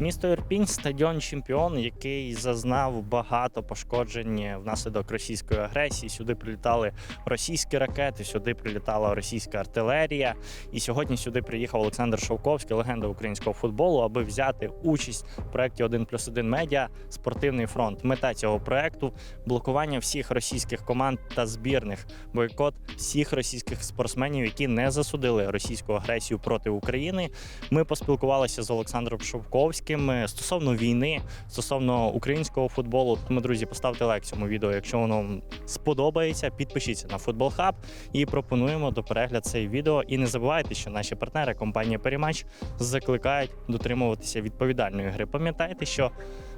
Місто Ірпінь стадіон чемпіон, який зазнав багато пошкоджень внаслідок російської агресії. Сюди прилітали російські ракети, сюди прилітала російська артилерія. І сьогодні сюди приїхав Олександр Шовковський, легенда українського футболу, аби взяти участь в проєкті 1 плюс 1 медіа Спортивний фронт. Мета цього проекту блокування всіх російських команд та збірних, бойкот всіх російських спортсменів, які не засудили російську агресію проти України. Ми поспілкувалися з Олександром Шовковським е, стосовно війни, стосовно українського футболу. Тому, друзі, поставте лайк цьому відео, якщо воно вам сподобається. Підпишіться на Футбол Хаб і пропонуємо до перегляду цей відео. І не забувайте, що наші партнери компанія Перемач закликають дотримуватися відповідальної гри. Пам'ятайте, що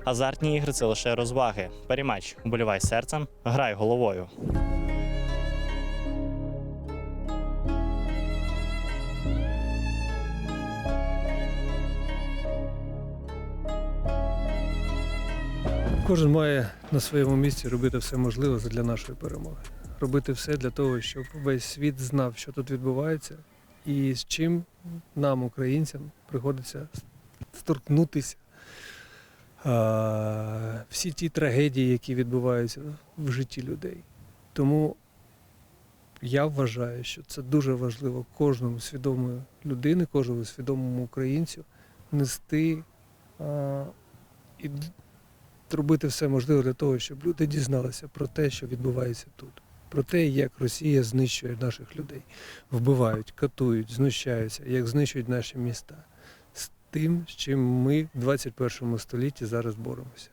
азартні ігри це лише розваги. Перемач, вболівай серцем, грай головою. Кожен має на своєму місці робити все можливе для нашої перемоги. Робити все для того, щоб весь світ знав, що тут відбувається, і з чим нам, українцям, приходиться сторкнутися. Всі ті трагедії, які відбуваються в житті людей. Тому я вважаю, що це дуже важливо кожному свідомої людини, кожному свідомому українцю нести а, і робити все можливе для того, щоб люди дізналися про те, що відбувається тут, про те, як Росія знищує наших людей, вбивають, катують, знущаються, як знищують наші міста з тим, з чим ми в 21 столітті зараз боремося.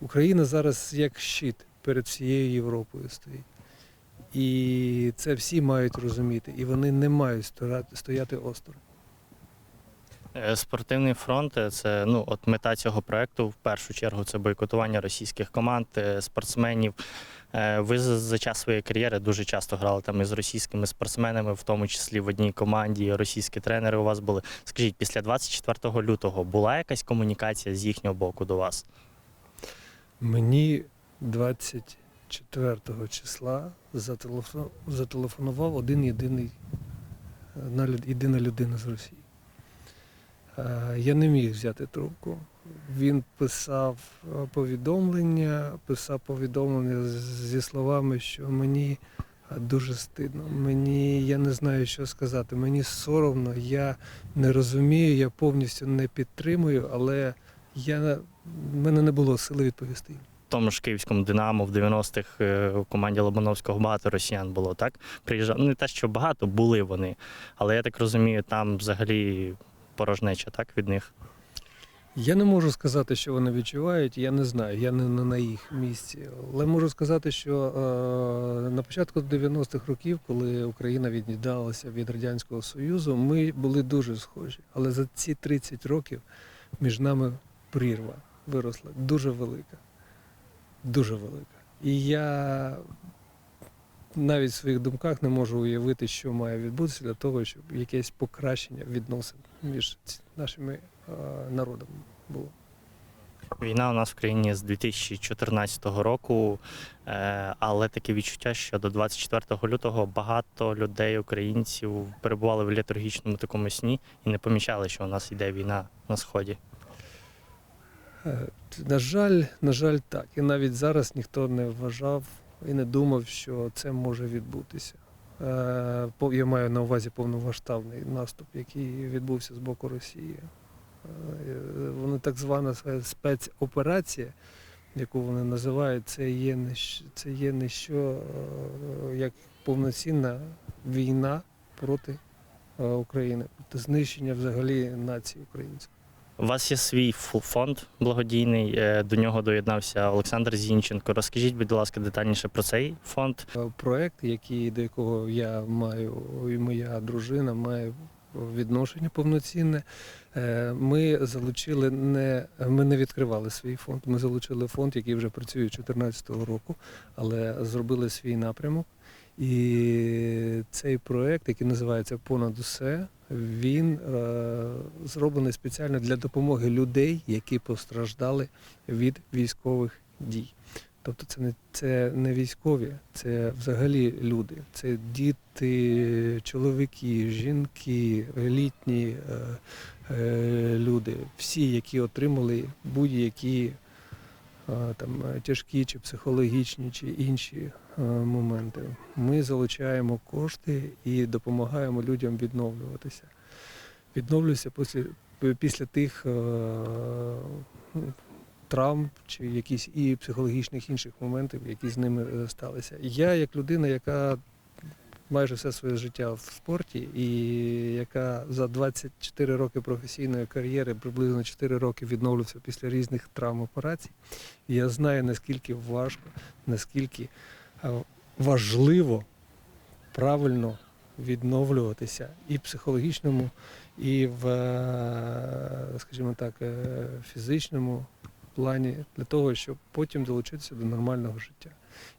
Україна зараз як щит перед всією Європою стоїть. І це всі мають розуміти, і вони не мають стояти- осторонь. Е, Спортивний фронт е, це ну от мета цього проекту. В першу чергу це бойкотування російських команд, е, спортсменів. Ви за, час своєї кар'єри дуже часто грали там із російськими спортсменами, в тому числі в одній команді. Російські тренери у вас були. Скажіть, після 24 лютого була якась комунікація з їхнього боку до вас? Мені 24 числа зателефонував один єдиний єдина людина з Росії. Е, Я не міг взяти трубку. Він писав е, повідомлення, писав повідомлення зі словами, що мені е, дуже стидно, мені я не знаю, що сказати. Мені соромно, я не розумію, я повністю не підтримую, але я, в мене не було сили відповісти. Тому ж київському Динамо в 90-х е, у команді Лобановського багато росіян було, так? Приїжджав. Ну, не те, що багато були вони, але я так розумію, там взагалі порожнеча, так, від них. Я не можу сказати, що вони відчувають, я не знаю, я не, на їх місці. Але можу сказати, що е, на початку 90-х років, коли Україна від'єдналася від Радянського Союзу, ми були дуже схожі. Але за ці 30 років між нами прірва виросла дуже велика. Дуже велика. І я навіть в своїх думках не можу уявити, що має відбутися для того, щоб якесь покращення відносин між нашими народами було. Війна у нас в країні з 2014 року, е, але таке відчуття, що до 24 лютого багато людей, українців, перебували в літургічному такому сні і не помічали, що у нас йде війна на сході. Е, На жаль, на жаль, так. І навіть зараз ніхто не вважав і не думав, що це може відбутися. Е, Я маю на увазі повномасштабний наступ, який відбувся з боку Росії. Е, Вони так звана спецоперація, яку вони називають, це є не це є не що е, як повноцінна війна проти е, України, проти знищення взагалі нації українців. У вас є свій фонд благодійний, е, до нього доєднався Олександр Зінченко. Розкажіть, будь ласка, детальніше про цей фонд. Е, проект, який, до якого я маю, і моя дружина має відношення повноцінне. Е, Ми залучили не ми не відкривали свій фонд. Ми залучили фонд, який вже працює 2014 року, але зробили свій напрямок. І цей проект, який називається Понад усе, він е, зроблений спеціально для допомоги людей, які постраждали від військових дій. Тобто це не, це не військові, це взагалі люди. Це діти, чоловіки, жінки, літні е, е, люди, всі, які отримали будь-які там, е, тяжкі чи психологічні, чи інші е, моменти. Ми залучаємо кошти і допомагаємо людям відновлюватися. Відновлюся після, після тих е, травм чи якісь і психологічних інших моментів, які з ними сталися. Я, як людина, яка майже все своє життя в спорті, і яка за 24 роки професійної кар'єри, приблизно 4 роки відновлювався після різних травм операцій, я знаю, наскільки важко, наскільки е, важливо правильно відновлюватися і психологічному, і в, е, скажімо так, е, фізичному плані для того, щоб потім долучитися до нормального життя,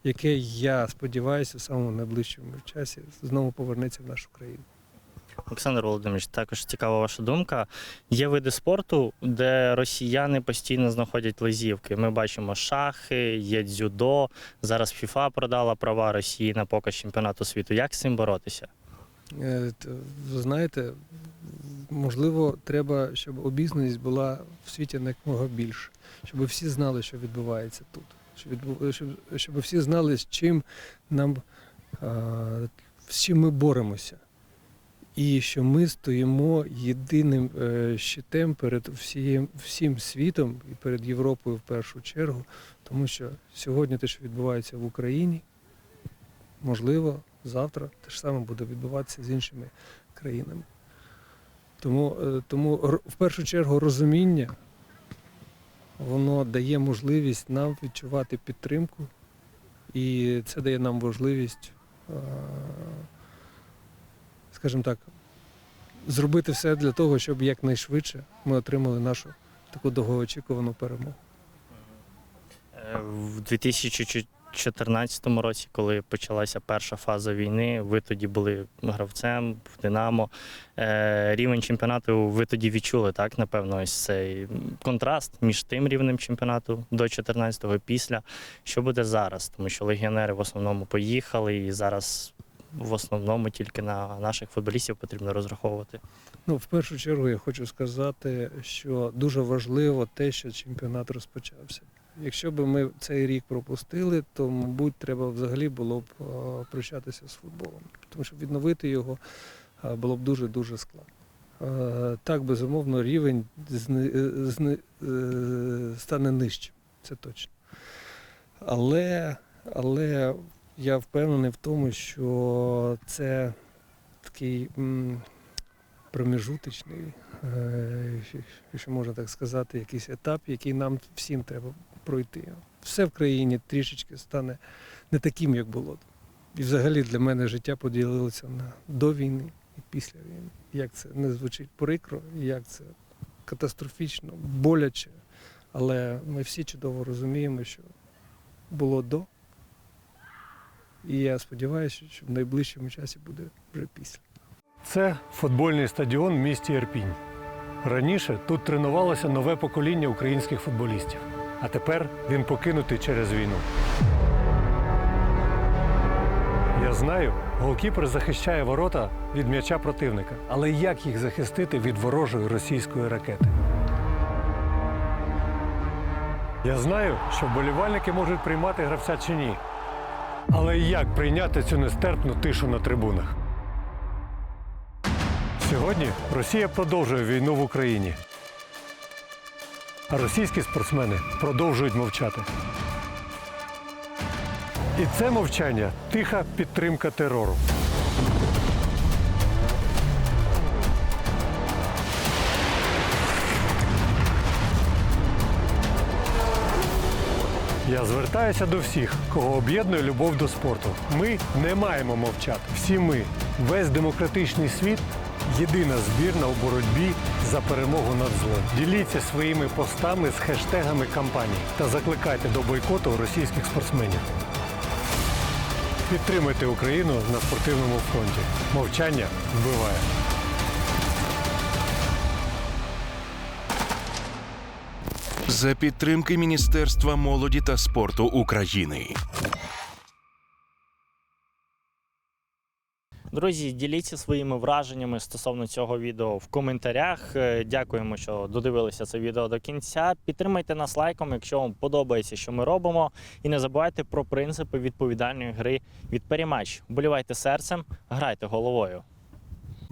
яке я сподіваюся, в самому найближчому часі знову повернеться в нашу країну. Олександр Володимирович, також цікава ваша думка. Є види спорту, де росіяни постійно знаходять лазівки. Ми бачимо шахи, є дзюдо. Зараз ФІФА продала права Росії на показ чемпіонату світу. Як з цим боротися? Е, Ви знаєте, можливо, треба, щоб обізнаність була в світі якомога більше, щоб всі знали, що відбувається тут, щоб, щоб, щоб всі знали, з чим нам з чим ми боремося. І що ми стоїмо єдиним е, щитем перед всім, всім світом і перед Європою в першу чергу, тому що сьогодні те, що відбувається в Україні, можливо, завтра те ж саме буде відбуватися з іншими країнами. Тому, е, тому в першу чергу розуміння воно дає можливість нам відчувати підтримку, і це дає нам можливість, е, скажімо так, зробити все для того, щоб якнайшвидше ми отримали нашу таку довгоочікувану перемогу. Е, В 2014 році, коли почалася перша фаза війни, ви тоді були гравцем в Динамо. Е, Рівень чемпіонату ви тоді відчули, так? Напевно, ось цей контраст між тим рівнем чемпіонату до 14-го після. Що буде зараз? Тому що легіонери в основному поїхали, і зараз в основному тільки на наших футболістів потрібно розраховувати. Ну, в першу чергу я хочу сказати, що дуже важливо те, що чемпіонат розпочався. Якщо б ми цей рік пропустили, то, мабуть, треба взагалі було б е, прощатися з футболом. Тому що відновити його е, було б дуже-дуже складно. Е, Так, безумовно, рівень стане нижчим, це точно. Але, але я впевнений в тому, що це такий. проміжуточний, якщо можна так сказати, якийсь етап, який нам всім треба пройти. Все в країні трішечки стане не таким, як було. І взагалі для мене життя поділилося на до війни і після війни. Як це не звучить прикро, як це катастрофічно, боляче. Але ми всі чудово розуміємо, що було до. І я сподіваюся, що в найближчому часі буде вже після. Це футбольний стадіон в місті Ірпінь. Раніше тут тренувалося нове покоління українських футболістів, а тепер він покинутий через війну. Я знаю, голкіпер захищає ворота від м'яча противника, але як їх захистити від ворожої російської ракети? Я знаю, що вболівальники можуть приймати гравця чи ні. Але як прийняти цю нестерпну тишу на трибунах? Сьогодні Росія продовжує війну в Україні. А російські спортсмени продовжують мовчати. І це мовчання тиха підтримка терору. Я звертаюся до всіх, кого об'єднує любов до спорту. Ми не маємо мовчати. Всі ми, весь демократичний світ, єдина збірна у боротьбі за перемогу над злом. Діліться своїми постами з хештегами кампанії та закликайте до бойкоту російських спортсменів. Підтримуйте Україну на спортивному фронті. Мовчання вбиває. За підтримки Міністерства молоді та спорту України. Друзі, діліться своїми враженнями стосовно цього відео в коментарях. Е, Дякуємо, що додивилися це відео до кінця. Підтримайте нас лайком, якщо вам подобається, що ми робимо. І не забувайте про принципи відповідальної гри від Перімач. Болівайте серцем, грайте головою.